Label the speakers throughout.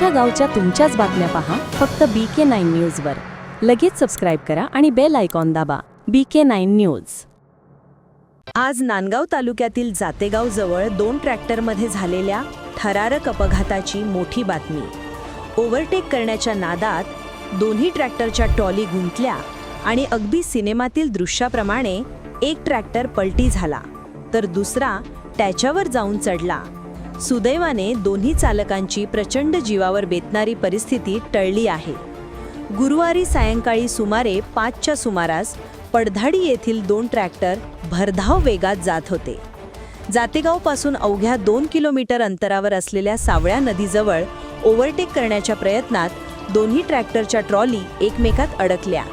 Speaker 1: तुमच्या गावच्या तुमच्याच बातम्या पहा फक्त बी के नाईन न्यूजवर लगेच सबस्क्राईब करा आणि बेल आयकॉन दाबा. बी के नाईन न्यूज
Speaker 2: आज नांदगाव तालुक्यातील जातेगाव जवळ दोन ट्रॅक्टरमध्ये झालेल्या थरारक अपघाताची मोठी बातमी. ओव्हरटेक करण्याच्या नादात दोन्ही ट्रॅक्टरच्या ट्रॉली गुंतल्या आणि अगदी सिनेमातील दृश्याप्रमाणे एक ट्रॅक्टर पलटी झाला तर दुसरा त्याच्यावर जाऊन चढला. सुदैवाने दोन्ही चालकांची प्रचंड जीवावर बेतणारी परिस्थिती टळली आहे. गुरुवारी सायंकाळी सुमारे पाचच्या सुमारास पडधाडी येथील दोन ट्रॅक्टर भरधाव वेगात जात होते. जातेगावपासून अवघ्या दोन किलोमीटर अंतरावर असलेल्या सावळ्या नदीजवळ ओव्हरटेक करण्याच्या प्रयत्नात दोन्ही ट्रॅक्टरच्या ट्रॉली एकमेकात अडकल्या.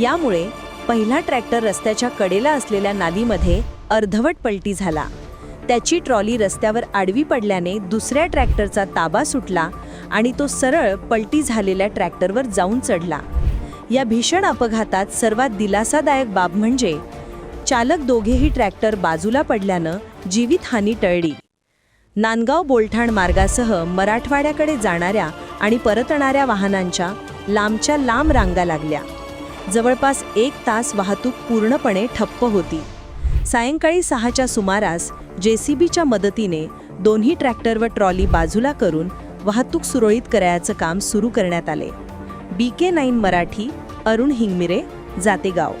Speaker 2: यामुळे पहिला ट्रॅक्टर रस्त्याच्या कडेला असलेल्या नालीमध्ये अर्धवट पलटी झाला. त्याची ट्रॉली रस्त्यावर आडवी पडल्याने दुसऱ्या ट्रॅक्टरचा ताबा सुटला आणि तो सरळ पलटी झालेल्या ट्रॅक्टरवर जाऊन चढला. या भीषण अपघातात सर्वात दिलासादायक बाब म्हणजे चालक दोघेही ट्रॅक्टर बाजूला पडल्यानं जीवितहानी टळली. नांदगाव बोलठाण मार्गासह मराठवाड्याकडे जाणाऱ्या आणि परतणाऱ्या वाहनांच्या लांबच्या लांब रांगा लागल्या. जवळपास एक तास वाहतूक पूर्णपणे ठप्प होती. सायंकाळी सहाच्या सुमारास जेसीबीच्या मदतीने दोन्ही ट्रॅक्टर व ट्रॉली बाजूला करून वाहतूक सुरळीत करायचं काम सुरू करण्यात आले. B K nine Marathi Arun Hingmire Jategaon.